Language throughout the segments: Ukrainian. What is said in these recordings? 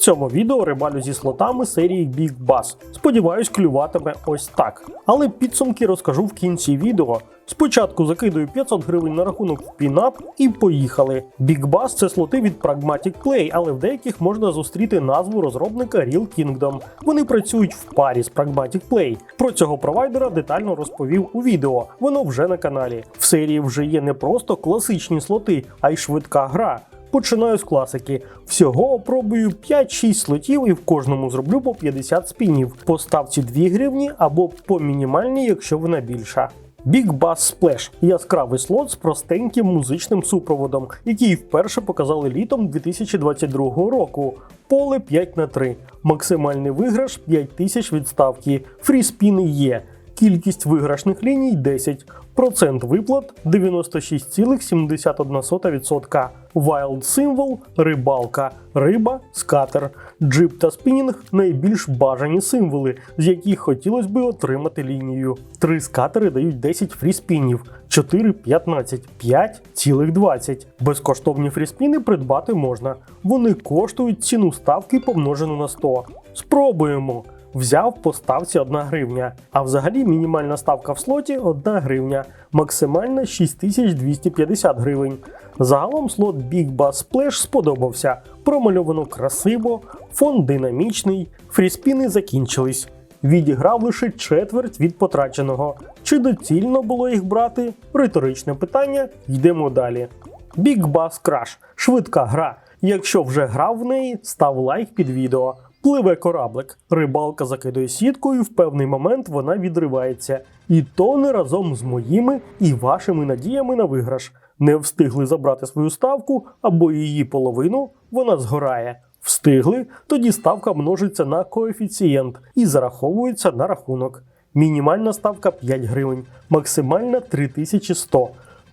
цьому відео рибалю зі слотами серії Big Bass. Сподіваюсь, клюватиме ось так. Але підсумки розкажу в кінці відео. Спочатку закидую 500 гривень на рахунок в пінап і поїхали. Big Bass – це слоти від Pragmatic Play, але в деяких можна зустріти назву розробника Real Kingdom. Вони працюють в парі з Pragmatic Play. Про цього провайдера детально розповів у відео. Воно вже на каналі. В серії вже є не просто класичні слоти, а й швидка гра. Починаю з класики. Всього опробую 5-6 слотів і в кожному зроблю по 50 спінів. По ставці 2 гривні або по мінімальній, якщо вона більша. Big Bass Splash – яскравий слот з простеньким музичним супроводом, який вперше показали літом 2022 року. Поле 5 на 3 максимальний виграш 5000 від ставки, фріспіни є. Кількість виграшних ліній 10, процент виплат 96,71%. Wild символ рибалка, риба, скатер, джип та спінінг найбільш бажані символи, з яких хотілося би отримати лінію. Три скатери дають 10 фріспінів, 4 15, 5 цілих 20. Безкоштовні фріспіни придбати можна. Вони коштують ціну ставки помножену на 100. Спробуємо. Взяв по ставці 1 гривня, а взагалі мінімальна ставка в слоті 1 гривня, максимальна 6250 гривень. Загалом слот Big Bass Splash сподобався. Промальовано красиво, фон динамічний, фріспіни закінчились. Відіграв лише четверть від потраченого. Чи доцільно було їх брати? Риторичне питання. Йдемо далі. Big Bass Crash – швидка гра. Якщо вже грав в неї, став лайк під відео. Пливе кораблик. Рибалка закидує сітку, і в певний момент вона відривається. І то не разом з моїми і вашими надіями на виграш. Не встигли забрати свою ставку або її половину, вона згорає. Встигли, тоді ставка множиться на коефіцієнт і зараховується на рахунок. Мінімальна ставка 5 гривень, максимальна 3100.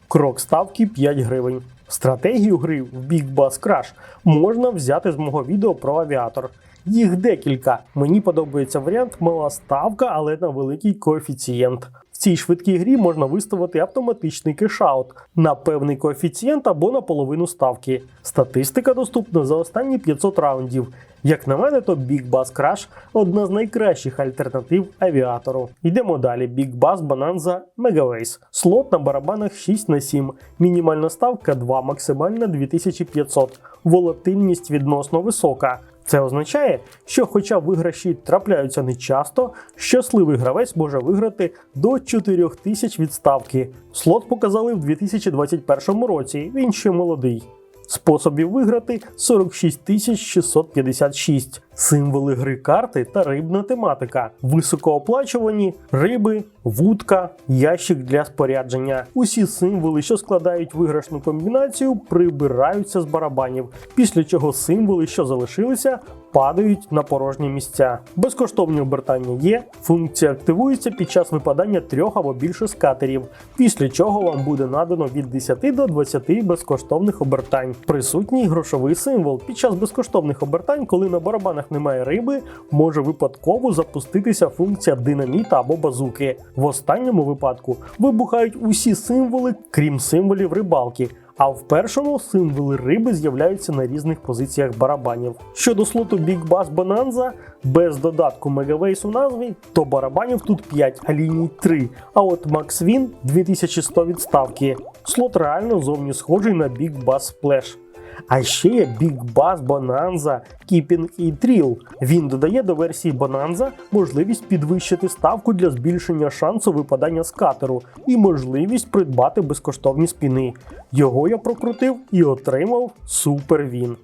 Крок ставки 5 гривень. Стратегію гри в Big Bass Crash можна взяти з мого відео про авіатор. Їх декілька. Мені подобається варіант мала ставка, але на великий коефіцієнт. В цій швидкій грі можна виставити автоматичний кешаут на певний коефіцієнт або на половину ставки. Статистика доступна за останні 500 раундів. Як на мене, то Big Bass Crash – одна з найкращих альтернатив авіатору. Йдемо далі. Big Bass Bonanza Megaways. Слот на барабанах 6 на 7 мінімальна ставка 2, максимальна 2500. Волатильність відносно висока. Це означає, що, хоча виграші трапляються не часто, щасливий гравець може виграти до 4 тисяч відставки. Слот показали в 2021 році, він ще молодий. Способів виграти 46 656. Символи гри карти та рибна тематика. Високооплачувані риби, вудка, ящик для спорядження. Усі символи, що складають виграшну комбінацію, прибираються з барабанів, після чого символи, що залишилися, падають на порожні місця. Безкоштовні обертання є. Функція активується під час випадання трьох або більше скатерів, після чого вам буде надано від 10 до 20 безкоштовних обертань. Присутній грошовий символ. Під час безкоштовних обертань, коли на барабанах немає риби, може випадково запуститися функція динаміта або базуки. В останньому випадку вибухають усі символи, крім символів рибалки. А в першому символи риби з'являються на різних позиціях барабанів. Щодо слоту Big Bass Bonanza, без додатку Megaways у назві, то барабанів тут 5, а ліній 3. А от Max Win 2100 відставки. Слот реально зовні схожий на Big Bass Splash. А ще є Big Bass Bonanza Keeping і Trill. Він додає до версії Bonanza можливість підвищити ставку для збільшення шансу випадання з катеру і можливість придбати безкоштовні спіни. Його я прокрутив і отримав супер він.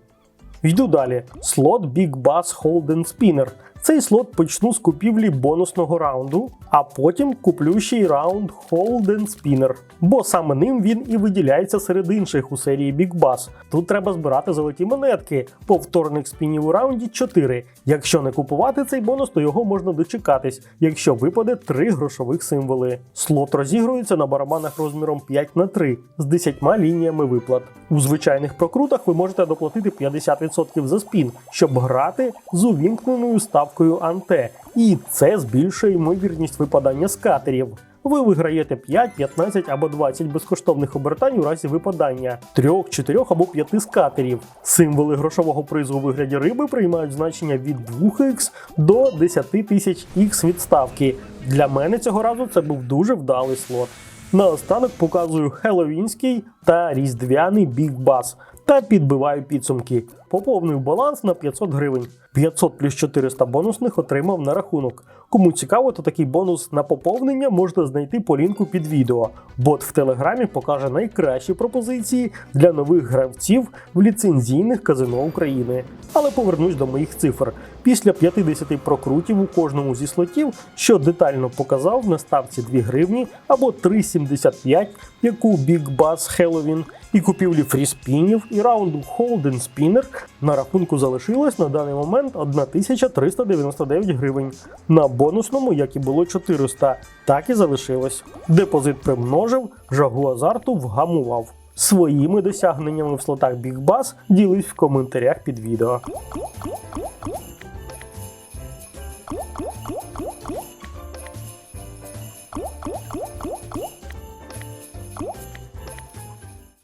Йду далі. Слот Big Bass Holden Spinner. Цей слот почну з купівлі бонусного раунду, а потім куплю ще й раунд Holden Spinner, бо саме ним він і виділяється серед інших у серії Big Bass. Тут треба збирати золоті монетки. Повторних спінів у раунді 4. Якщо не купувати цей бонус, то його можна дочекатись, якщо випаде 3 грошових символи. Слот розігрується на барабанах розміром 5 на 3 з 10 лініями виплат. У звичайних прокрутах ви можете доплатити 50% за спін, щоб грати з увімкненою ставкою Анте, і це збільшує ймовірність випадання з катерів. ви виграєте 5, 15 або 20 безкоштовних обертань у разі випадання 3, 4 або 5 скатерів. Символи грошового призу у вигляді риби приймають значення від 2х до 10 тисяч х відставки. Для мене цього разу це був дуже вдалий слот. Наостанок показую хеллоуінський та різдвяний Bass та підбиваю підсумки. Поповнив баланс на 500 гривень. 500 плюс 400 бонусних отримав на рахунок. Кому цікаво, то такий бонус на поповнення можна знайти по лінку під відео. Бот в телеграмі покаже найкращі пропозиції для нових гравців в ліцензійних казино України. Але повернусь до моїх цифр. Після 50 прокрутів у кожному зі слотів, що детально показав на ставці 2 гривні або 3,75, як у Big Bass Halloween, і купівлі фріспінів і раунду Holden Spinner на рахунку залишилось на даний момент 1399 гривень. На бонусному, як і було 400, так і залишилось. Депозит примножив, жагу азарту вгамував. Своїми досягненнями в слотах Big Bass ділись в коментарях під відео.